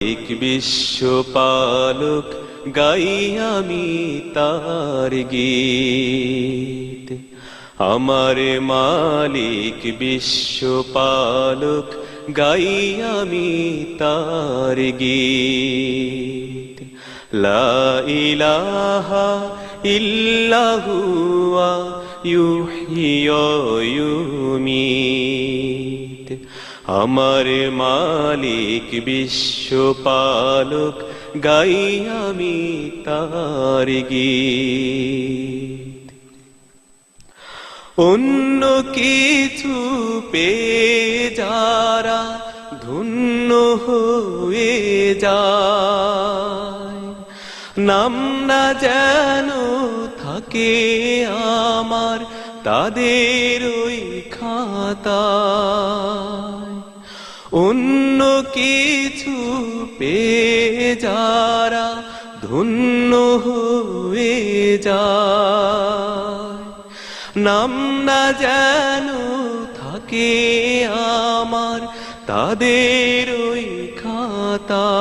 এক বিশ্বপালক গাই আমি তার গীত। আমার মালিক বিশ্বপালক গাই আমি তার গীত। লা ইলাহা ইল্লাহুয়া ইউহয়ী ইউমীত আমার মালিক বিশ্বপালক, গাই আমি তার গীত। অন্য কিছু পে যারা ধন্য হয়ে যায়, নাম না যেন থাকে আমার তাদের ওই খাতায় অন্য কিছু পে যারা ধন্য হয়ে যায়। নাম না যেন থাকে আমার তাদের ওই খাতায়।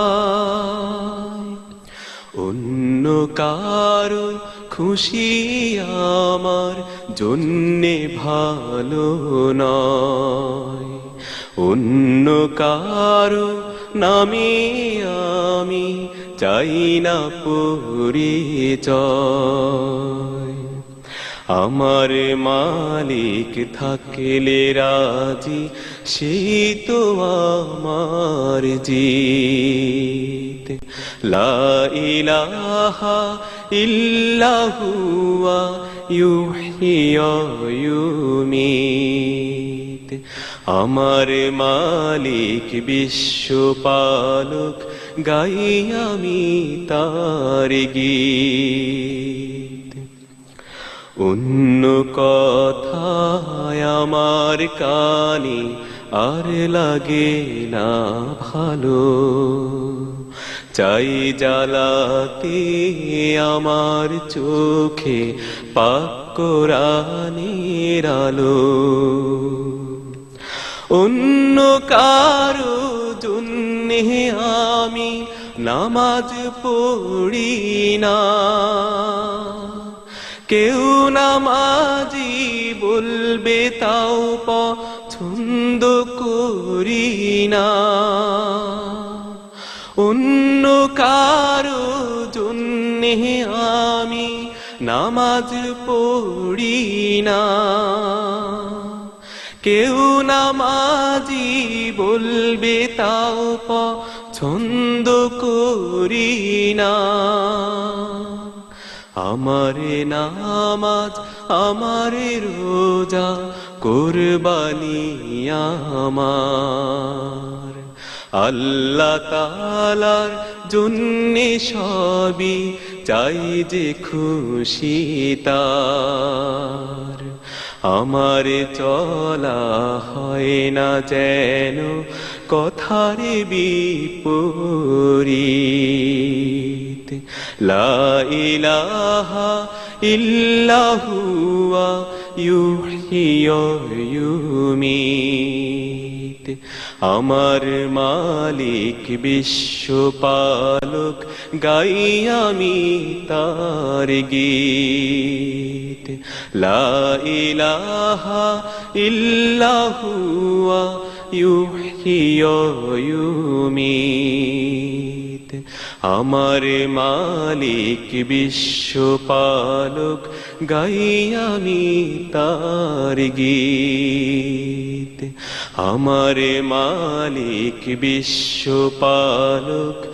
অন্য কারও খুশি আমার জন্যে ভালো নয়। অন্য কারও নামে আমি চাই না পরিচয়। আমার মালিক থাকলে রাজি, সেই তো আমার জিত। লা ইলাহা ইল্লাহুয়া ইউহয়ী ইউমীত। আমার মালিক বিশ্বপালক, গাই আমি তার গীত। অন্য কথায় আমার কানে আর লাগে না ভালো। চাই জ্বালাতে আমার চোখে পাক কোরআনের আলো। অন্য কারও জন্যে আমি নামাজ পড়ি না। কেউ নামাজি বলবে, তাও পছন্দ করি না। অন্য কারও জন্যে আমি নামাজ পড়ি না। কেউ নামাজি বলবে তাও পছন্দ করি না। আমার নামাজ, আমার রোজা, কোরবানি আমার। আল্লাহ তালার জন্যে সবই চাই যে খুশি তার। আমার চলা হয় না যেন কথার বিপরীত। লাইলাহা ইল্লাহুয়া ইউহিয়া ইউমীত। আমার মালিক বিশ্বপালক গাই আমি তার গীত। লাহা ইলাহা ইল্লাহুয়া ইউহিয়া ইউমীত আমার মালিক বিশ্বপালক গাই আমি তার গীত। আমার মালিক বিশ্বপালক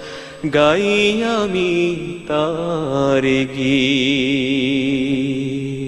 গাই আমি তার গীত।